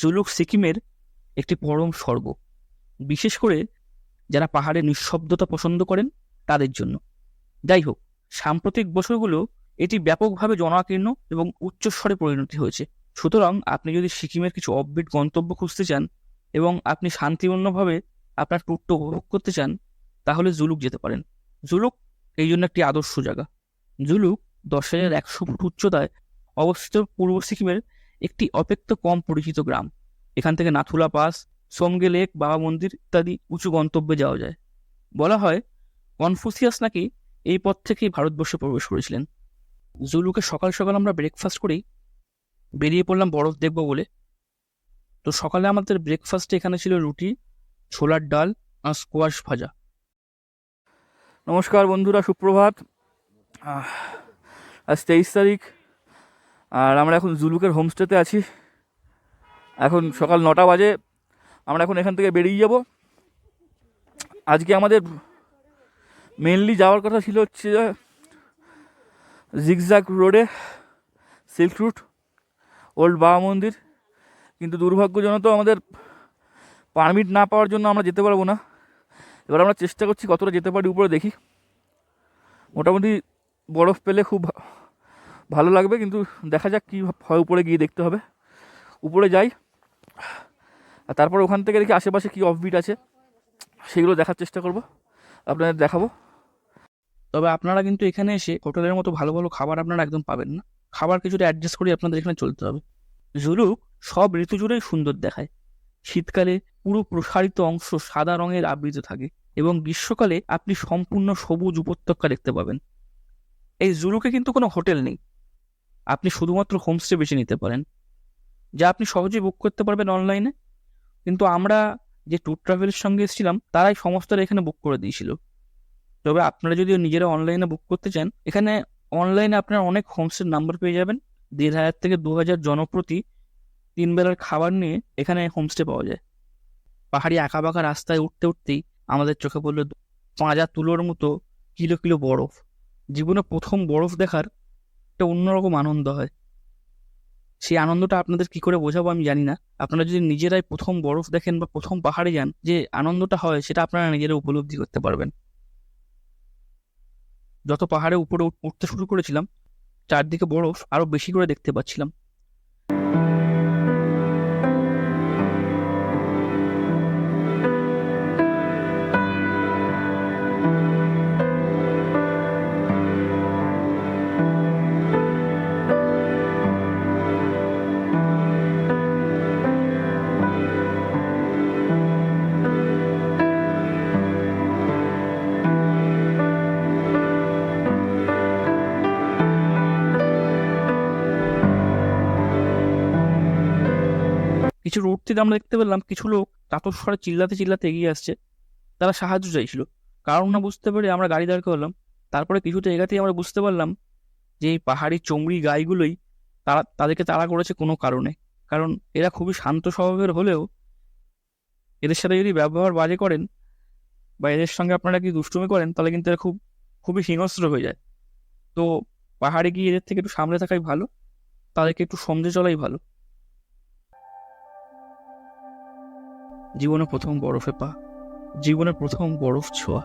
জুলুক সিকিমের একটি পরম স্বর্গ। বিশেষ করে যারা পাহাড়ে নিঃশব্দতা পছন্দ করেন তাদের জন্য। যাই হোক, সাম্প্রতিক বছরগুলো এটি ব্যাপকভাবে জনাকীর্ণ এবং উচ্চস্বরে পরিণতি হয়েছে। সুতরাং আপনি যদি সিকিমের কিছু অববিট গন্তব্য খুঁজতে চান এবং আপনি শান্তিপূর্ণভাবে আপনার ট্যুরটা উপভোগ করতে চান, তাহলে জুলুক যেতে পারেন। জুলুক এই জন্য একটি আদর্শ জায়গা। জুলুক দশ হাজার একশো ফুট উচ্চতায় অবস্থিত পূর্ব সিকিমের একটি অপেক্ষা কম পরিচিত গ্রাম। এখান থেকে নাথুলা পাস, সোমগে লেক, বাবা মন্দির ইত্যাদি উঁচু গন্তব্যে যাওয়া যায়। বলা হয়, কনফুসিয়াস নাকি এই পথ থেকেই ভারতবর্ষে প্রবেশ করেছিলেন। জুলুকে সকাল সকাল আমরা ব্রেকফাস্ট করেই বেরিয়ে পড়লাম বরফ দেখব বলে। তো সকালে আমাদের ব্রেকফাস্টে এখানে ছিল রুটি, ছোলার ডাল আর স্কোয়াশ ভাজা। নমস্কার বন্ধুরা, সুপ্রভাত। আজ তেইশ তারিখ আর আমরা এখন জুলুকের হোমস্টেতে আছি। এখন সকাল নটা বাজে। আমরা এখন এখান থেকে বেরিয়ে যাব। আজকে আমাদের মেনলি যাওয়ার কথা ছিল হচ্ছে জিগজ্যাগ রোডে সিল্ক রুট ওল্ড বাবা মন্দির। কিন্তু দুর্ভাগ্যজনক আমাদের পারমিট না পাওয়ার জন্য আমরা যেতে পারব না। এবার আমরা চেষ্টা করছি কতটা যেতে পারি, উপরে দেখি। মোটামুটি বরফ পেলে খুব ভালো লাগবে, কিন্তু দেখা যাক কী হয় উপরে গিয়ে দেখতে হবে। উপরে যাই, আর তারপর ওখান থেকে দেখি আশেপাশে কী অফবিট আছে, সেগুলো দেখার চেষ্টা করব, আপনাদের দেখাবো। তবে আপনারা কিন্তু এখানে এসে হোটেলের মতো ভালো ভালো খাবার আপনারা একদম পাবেন না। খাবার কিছুটা অ্যাডজাস্ট করে আপনাদের এখানে চলতে হবে। জুলুক সব ঋতু জুড়েই সুন্দর দেখায়। শীতকালে পুরো প্রসারিত অংশ সাদা রঙের আবৃত থাকে এবং গ্রীষ্মকালে আপনি সম্পূর্ণ সবুজ উপত্যকা দেখতে পাবেন। এই জুলুকে কিন্তু কোনো হোটেল নেই। আপনি শুধুমাত্র হোমস্টে বেছে নিতে পারেন, যা আপনি সহজেই বুক করতে পারবেন অনলাইনে কিন্তু আমরা যে ট্যুর ট্রাভেলের সঙ্গে এসেছিলাম, তারাই সমস্তটা এখানে বুক করে দিয়েছিল। তবে আপনারা যদি নিজেরা অনলাইনে বুক করতে চান, এখানে অনলাইনে আপনারা অনেক হোমস্টের নাম্বার পেয়ে যাবেন। দেড় হাজার থেকে দু হাজার জনপ্রতি তিন বেলার খাবার নিয়ে এখানে হোমস্টে পাওয়া যায়। পাহাড়ি আঁকা বাঁকা রাস্তায় উঠতে উঠতেই আমাদের চোখে পড়ল পাঁজা তুলোর মতো কিলো কিলো বরফ। জীবনে প্রথম বরফ দেখার একটা অন্যরকম আনন্দ হয়। সেই আনন্দটা আপনাদের কি করে বোঝাবো আমি জানি না। আপনারা যদি নিজেরাই প্রথম বরফ দেখেন বা প্রথম পাহাড়ে যান, যে আনন্দটা হয় সেটা আপনারা নিজেরা উপলব্ধি করতে পারবেন। যত পাহাড়ে উপরে উঠ- উঠতে শুরু করেছিলাম, চারদিকে বরফ আরও বেশি করে দেখতে পাচ্ছিলাম। কিছু রোড থেকে আমরা দেখতে পেলাম কিছু লোক তাতস্বরে চিল্লাতে চিল্লাতে এগিয়ে আসছে। তারা সাহায্য চাইছিল। কারণ না বুঝতে পেরে আমরা গাড়ি দাঁড় করলাম। তারপরে কিছুটা এগাতেই আমরা বুঝতে পারলাম যে এই পাহাড়ি চমড়ি গাইগুলোই তারা, তাদেরকে তাড়া করেছে কোনো কারণে। কারণ এরা খুবই শান্ত স্বভাবের হলেও এদের সাথে যদি ব্যবহার বাজে করেন বা এদের সঙ্গে আপনারা কি দুষ্টুমি করেন, তাহলে কিন্তু এরা খুব, খুবই হিংস্র হয়ে যায়। তো পাহাড়ে গিয়ে এদের থেকে একটু সামনে থাকাই ভালো। তাদেরকে একটু সমঝে চলাই ভালো। জীবনে প্রথম বরফে পা জীবনের প্রথম বরফ ছোঁয়া।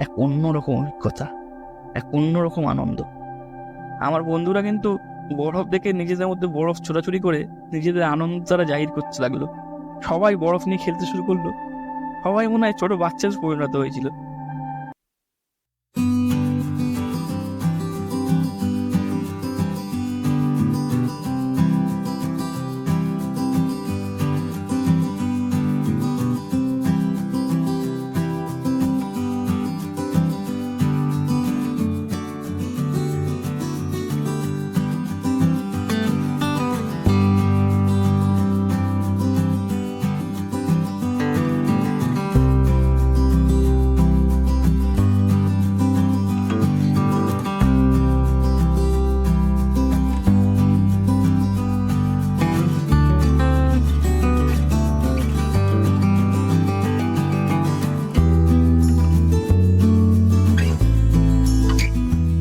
এক অন্যরকম অভিজ্ঞতা, এক অন্যরকম আনন্দ। আমার বন্ধুরা কিন্তু বরফ দেখে নিজেদের মধ্যে বরফ ছোড়াছুড়ি করে নিজেদের আনন্দ তারা জাহির করতে লাগল। সবাই বরফ নিয়ে খেলতে শুরু করল। সবাই মনে হয় ছোটো বাচ্চার পরিণত হয়েছিল।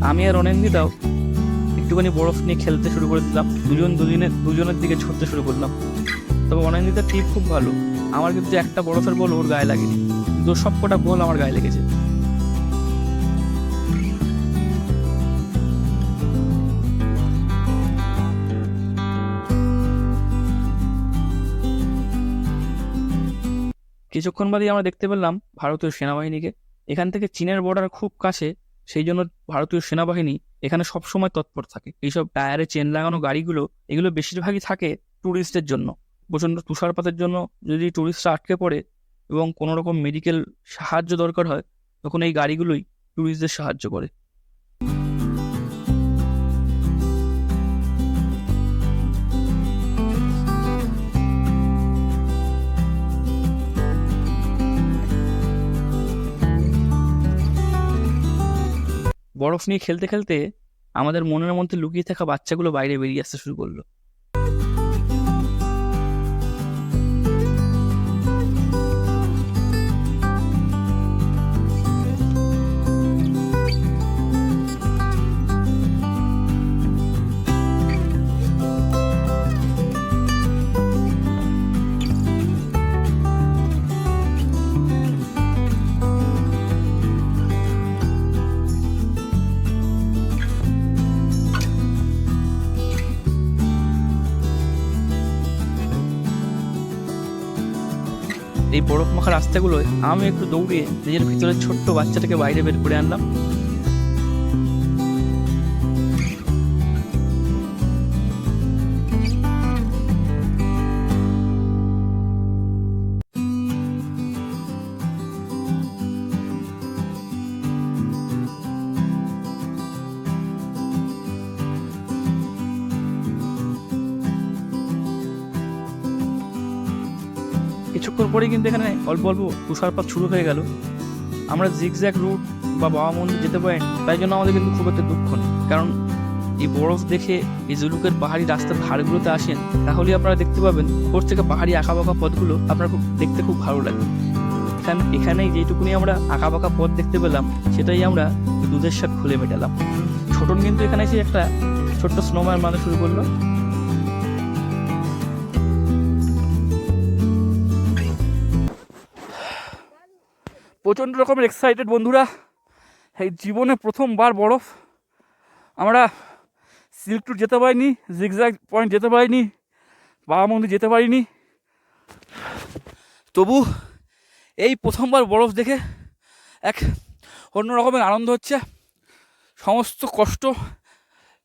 আমি আর অনেন্দিতাও একটুখানি বরফ নিয়ে খেলতে শুরু করে দিলাম। দুজন দুজনের দুজনের দিকে ছুটতে শুরু করলাম। তবে অনান্দিতার টিপ খুব ভালো। আমার কিন্তু একটা বরফের বল ওর গায়ে লাগেনি। কিন্তু ওর সবকটা বল আমার গায়ে লেগেছে। কিছুক্ষণ বাদেই আমরা দেখতে পেলাম ভারতীয় সেনাবাহিনীকে। এখান থেকে চীনের বর্ডার খুব কাছে। সেই জন্য ভারতীয় সেনাবাহিনী এখানে সবসময় তৎপর থাকে। এইসব টায়ারে চেন লাগানো গাড়িগুলো, এগুলো বেশিরভাগই থাকে ট্যুরিস্টের জন্য। প্রচণ্ড তুষারপাতের জন্য যদি ট্যুরিস্টরা আটকে পড়ে এবং কোনো রকম মেডিকেল সাহায্য দরকার হয়, তখন এই গাড়িগুলোই ট্যুরিস্টদের সাহায্য করে। বরফ নিয়ে খেলতে খেলতে আমাদের মনের মধ্যে লুকিয়ে থাকা বাচ্চাগুলো বাইরে বেরিয়ে আসতে শুরু করল। এই বরফ মাখা রাস্তাগুলোয় আমি একটু দৌড়িয়ে নিজের ভিতরে ছোট্ট বাচ্চাটাকে বাইরে বের করে আনলাম। কিছুক্ষণ পরেই কিন্তু এখানে অল্প অল্প তুষারপাত শুরু হয়ে গেল। আমরা জিগজ্যাক রুট বা বাবা মন্দির যেতে পারেন, তাই জন্য আমাদের কিন্তু খুব একটা দুঃখ নেই। কারণ এই বরফ দেখে এই জুলুকের পাহাড়ি রাস্তার ধারগুলোতে আসেন তাহলে আপনারা দেখতে পাবেন ওর থেকে পাহাড়ি আঁকা বাঁকা পথগুলো আপনার খুব, দেখতে খুব ভালো লাগে। এখানে এখানেই যেটুকুনি আমরা আঁকা বাঁকা পথ দেখতে পেলাম, সেটাই আমরা দুধের সাথে খুলে মেটালাম। ছোটন কিন্তু এখানে এসে একটা ছোট্ট স্নোম্যান বানানো শুরু করল। প্রচণ্ড রকমের এক্সাইটেড বন্ধুরা। এই জীবনে প্রথমবার বরফ। আমরা সিল্ক ট্যুর যেতে পারিনি জিগজ্যাগ পয়েন্ট যেতে পারিনি, বাবা মন্দির যেতে পারিনি। তবু এই প্রথমবার বরফ দেখে এক অন্য রকমের আনন্দ হচ্ছে। সমস্ত কষ্ট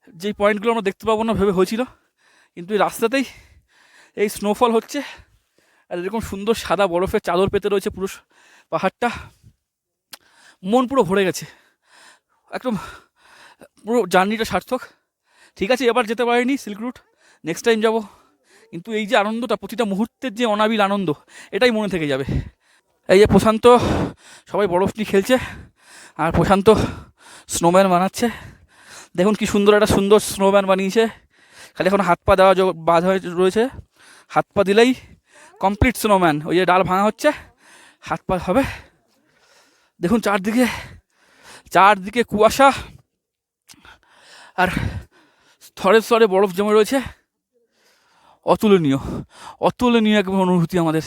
যেই পয়েন্টগুলো আমরা দেখতে পাবো না, ভেবে হয়েছিল। কিন্তু এই রাস্তাতেই এই স্নোফল হচ্ছে। আর এরকম সুন্দর সাদা বরফের চাদর পেতে রয়েছে পুরো পাহাড়টা। মন পুরো ভরে গেছে। একদম, পুরো জার্নিটা সার্থক। ঠিক আছে, এবার যেতে পারিনি সিল্ক রুট। নেক্সট টাইম যাব। কিন্তু এই যে আনন্দটা, প্রতিটা মুহূর্তের যে অনাবিল আনন্দ, এটাই মনে থেকে যাবে। এই যে প্রশান্ত, সবাই বরফ নিয়ে খেলছে। আর প্রশান্ত স্নোম্যান বানাচ্ছে। দেখুন কি সুন্দর একটা সুন্দর স্নোম্যান বানিয়েছে। খালি এখন হাত পা দেওয়া বাঁধা রয়েছে। হাত পা দিলেই কমপ্লিট স্নোম্যান ওই যে ডাল ভাঙা হচ্ছে, হাত পা হবে। দেখুন চারদিকে চারদিকে কুয়াশা। আর স্তরে স্তরে বরফ জমে রয়েছে। অতুলনীয় অতুলনীয় একবার অনুভূতি আমাদের।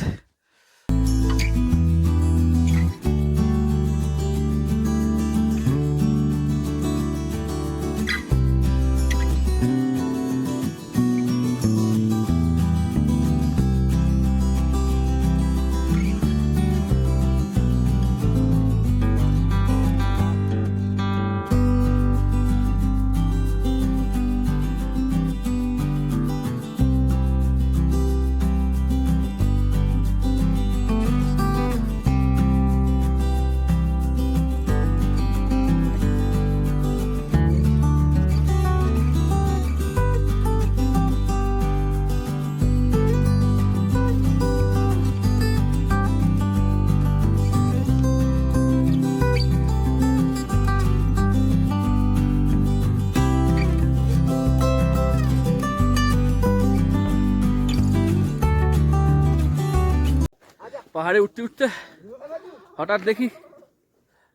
পাহাড়ে উঠতে উঠতে হঠাৎ দেখি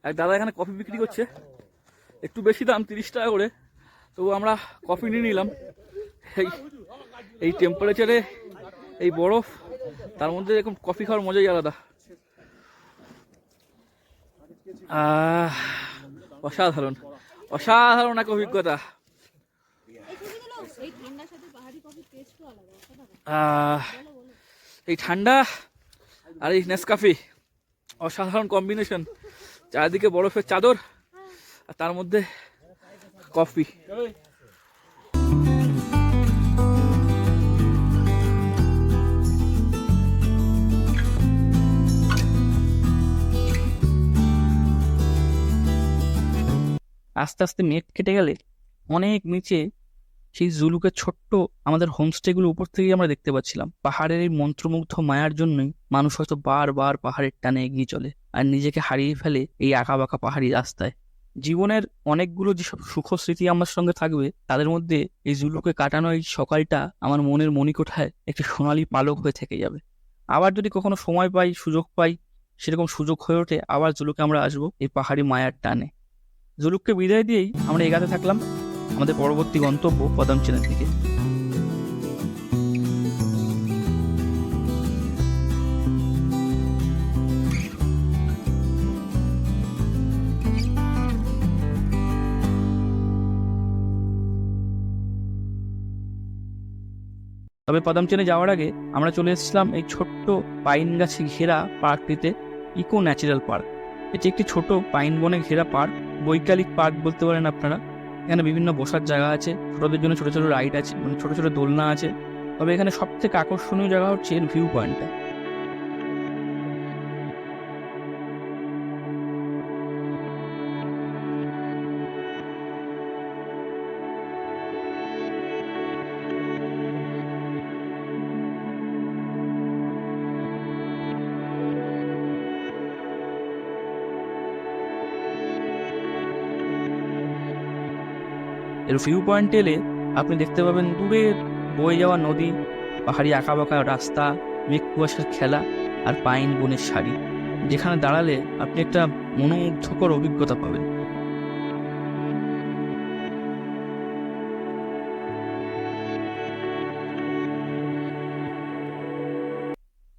এক দাদা এখানে কফি বিক্রি করছে। একটু বেশি দাম তিরিশ টাকা করে। তবু আমরা কফি নিয়ে নিলাম। এই এই টেম্পারেচারে এই বরফ তার মধ্যে এরকম কফি খাওয়ার মজাই আলাদা। অসাধারণ অসাধারণ এক অভিজ্ঞতা। এই ঠান্ডা আর এই নেসকাফি অসাধারণ কম্বিনেশন চারিদিকে বরফের চাদর, আর তার মধ্যে কফি আস্তে আস্তে মেঘ কেটে গেলে অনেক নিচে সেই জুলুকের ছোট্ট আমাদের হোমস্টেগুলো উপর থেকেই আমরা দেখতে পাচ্ছিলাম। পাহাড়ের এই মন্ত্রমুগ্ধ মায়ার জন্যই মানুষ হয়তো বারবার পাহাড়ের টানে এগিয়ে চলে আর নিজেকে হারিয়ে ফেলে এই আঁকা বাঁকা পাহাড়ি রাস্তায়। জীবনের অনেকগুলো যেসব সুখ স্মৃতি আমার সঙ্গে থাকবে, তাদের মধ্যে এই জুলুকে কাটানো এই সকালটা আমার মনের মণিকোঠায় একটি সোনালি পালক হয়ে থেকে যাবে। আবার যদি কখনো সময় পাই, সুযোগ পাই, সেরকম সুযোগ হয়ে ওঠে, আবার জুলুকে আমরা আসব এই পাহাড়ি মায়ার টানে। জুলুককে বিদায় দিয়েই আমরা এগাতে থাকলাম। আমাদের পরবর্তী গন্তব্য পদম চ্যানেল থেকে তবে পদমচেনে যাওয়ার আগে আমরা চলে এসেছিলাম এই ছোট্ট পাইন গাছে ঘেরা পার্কটিতে ইকো ন্যাচারাল পার্ক। এটি একটি ছোট পাইন বনে ঘেরা পার্ক, বৈকালিক পার্ক বলতে পারেন আপনারা। এখানে বিভিন্ন বসার জায়গা আছে। ছোটদের জন্য ছোটো ছোটো রাইড আছে মানে ছোট ছোট দোলনা আছে। তবে এখানে সব থেকে আকর্ষণীয় জায়গা হচ্ছে ভিউ পয়েন্টটা এর ভিউ পয়েন্ট এলে আপনি দেখতে পাবেন দূরের বয়ে যাওয়া নদী, পাহাড়ি আঁকা বাঁকা রাস্তা, মেঘ কুয়াশার খেলা আর পাইন বনের শাড়ি যেখানে দাঁড়ালে আপনি একটা মনোমুগ্ধকর অভিজ্ঞতা পাবেন।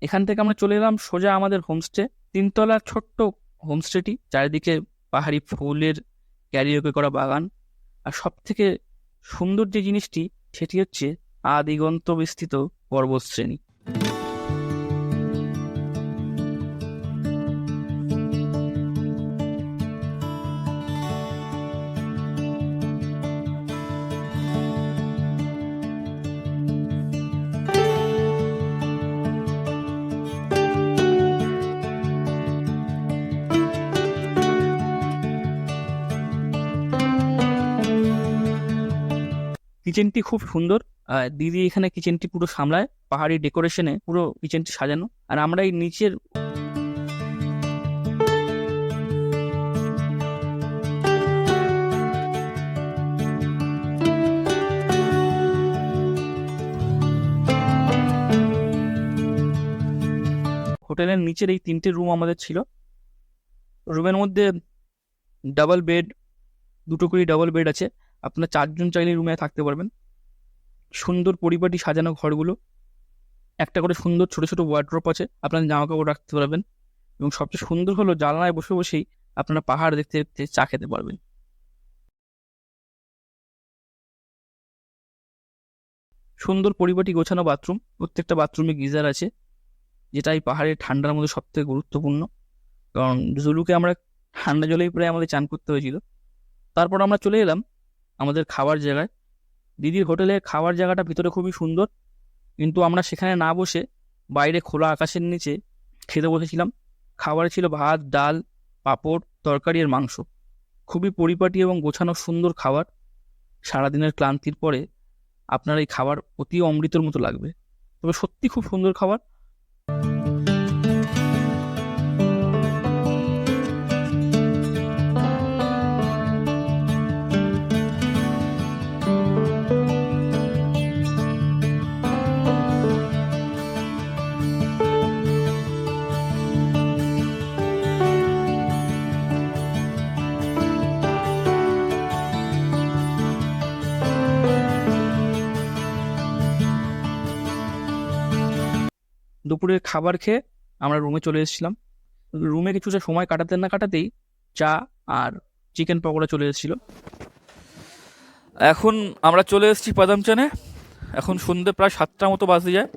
এখান থেকে আমরা চলে এলাম সোজা আমাদের হোমস্টে তিনতলার ছোট্ট হোমস্টেটি চারিদিকে পাহাড়ি ফুলের ক্যারিওকে করা বাগান। আর সব থেকে সুন্দর যে জিনিসটি সেটি হচ্ছে আদিগন্ত বিস্তৃত পর্বতশ্রেণী। কিচেনটি খুব সুন্দর। দিদি এখানে কিচেনটি পুরো সামলায়, পাহাড়ি ডেকোরেশনে পুরো কিচেনটি সাজানো। আর আমরা এই নিচের হোটেলের নিচের এই তিনটে রুম আমাদের ছিল। রুমের মধ্যে ডাবল বেড দুটো করে ডাবল বেড আছে। আপনার চারজন চাইলে রুমে থাকতে পারবেন। সুন্দর পরিপাটি সাজানো ঘরগুলো। একটা করে সুন্দর ছোট ছোট ওয়ার্ড্রপ আছে, আপনার জামা কাপড় রাখতে পারবেন। এবং সবচেয়ে সুন্দর হলো জানলায় বসে বসেই আপনারা পাহাড় দেখতে দেখতে চা খেতে পারবেন। সুন্দর পরিপাটি গোছানো বাথরুম প্রত্যেকটা বাথরুমে গিজার আছে, যেটা এই পাহাড়ের ঠান্ডার মধ্যে সব থেকে গুরুত্বপূর্ণ। কারণ জুলুকে আমরা ঠান্ডা জলেই প্রায় আমাদের চান করতে হয়েছিল। তারপর আমরা চলে এলাম আমাদের খাবার জায়গায়। দিদির হোটেলে খাওয়ার জায়গাটা ভিতরে খুবই সুন্দর। কিন্তু আমরা সেখানে না বসে বাইরে খোলা আকাশের নিচে খেতে বসেছিলাম। খাবারে ছিল ভাত, ডাল, পাঁপড়, তরকারি আর মাংস। খুবই পরিপাটি এবং গোছানো সুন্দর খাবার। সারাদিনের ক্লান্তির পরে আপনার এই খাবার অতি অমৃতর মতো লাগবে। তবে সত্যি খুব সুন্দর খাবার। দুপুরের খাবার খেয়ে আমরা রুমে চলে এসেছিলাম। রুমে কিছুটা সময় কাটাতে না কাটাতেই চা আর চিকেন পকোড়া চলে এসেছিল। এখন আমরা চলে এসেছি পাদামচানে। এখন সন্ধ্যে প্রায় সাতটার মতো বাজতে যায়।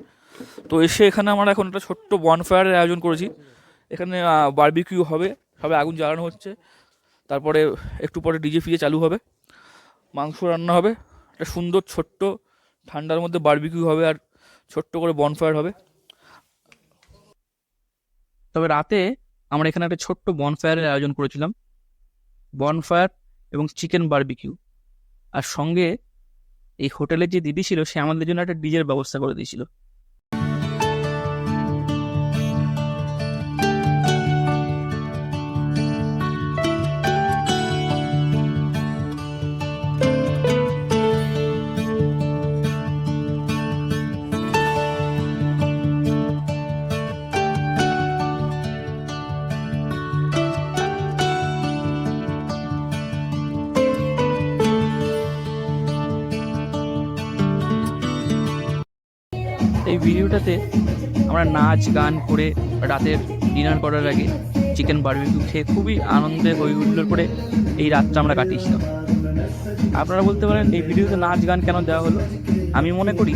তো এসে এখানে আমরা এখন একটা ছোট্ট বনফায়ারের আয়োজন করেছি। এখানে বারবিকিউ হবে, সবে আগুন জ্বালানো হচ্ছে। তারপরে একটু পরে ডিজে ফিজে চালু হবে। মাংস রান্না হবে। একটা সুন্দর ছোট্ট ঠান্ডার মধ্যে বারবিকিউ হবে আর ছোট্ট করে বনফায়ার হবে। তবে রাতে আমরা এখানে একটা ছোট্ট বনফায়ারের আয়োজন করেছিলাম। বনফায়ার এবং চিকেন বারবিকিউ আর সঙ্গে এই হোটেলের যে দিদি ছিল, সে আমাদের জন্য একটা ডিজের ব্যবস্থা করে দিয়েছিল। ভিডিওটাতে আমরা নাচ, গান করে রাতের ডিনার করার আগে চিকেন বারবিকিউ খেয়ে খুবই আনন্দে হই হুল্লোড় করে এই রাতটা আমরা কাটিয়েছিলাম। আপনারা বলতে পারেন এই ভিডিওতে নাচ, গান কেন দেওয়া হলো? আমি মনে করি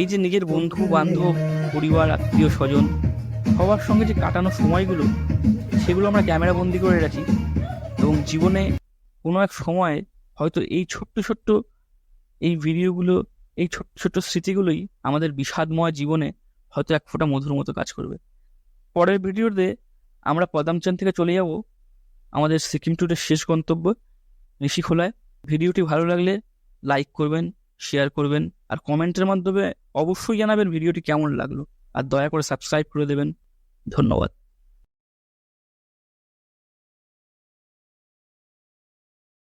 এই যে নিজের বন্ধু, বান্ধব, পরিবার, আত্মীয়, স্বজন সবার সঙ্গে যে কাটানো সময়গুলো, সেগুলো আমরা ক্যামেরা বন্দি করে রাখি এবং জীবনে কোনো এক সময় হয়তো এই ছোট্ট ছোট্ট এই ভিডিওগুলো এই ছোট্ট ছোট্ট স্মৃতিগুলোই আমাদের বিষাদময় জীবনে হয়তো এক ফোঁটা মধুর মতো কাজ করবে। পরের ভিডিওতে আমরা পদামচান থেকে চলে যাব, আমাদের সিকিম ট্যুরের শেষ গন্তব্য ঋষিখোলায় ভিডিওটি ভালো লাগলে লাইক করবেন, শেয়ার করবেন, আর কমেন্টের মাধ্যমে অবশ্যই জানাবেন ভিডিওটি কেমন লাগল। আর দয়া করে সাবস্ক্রাইব করে দেবেন। ধন্যবাদ।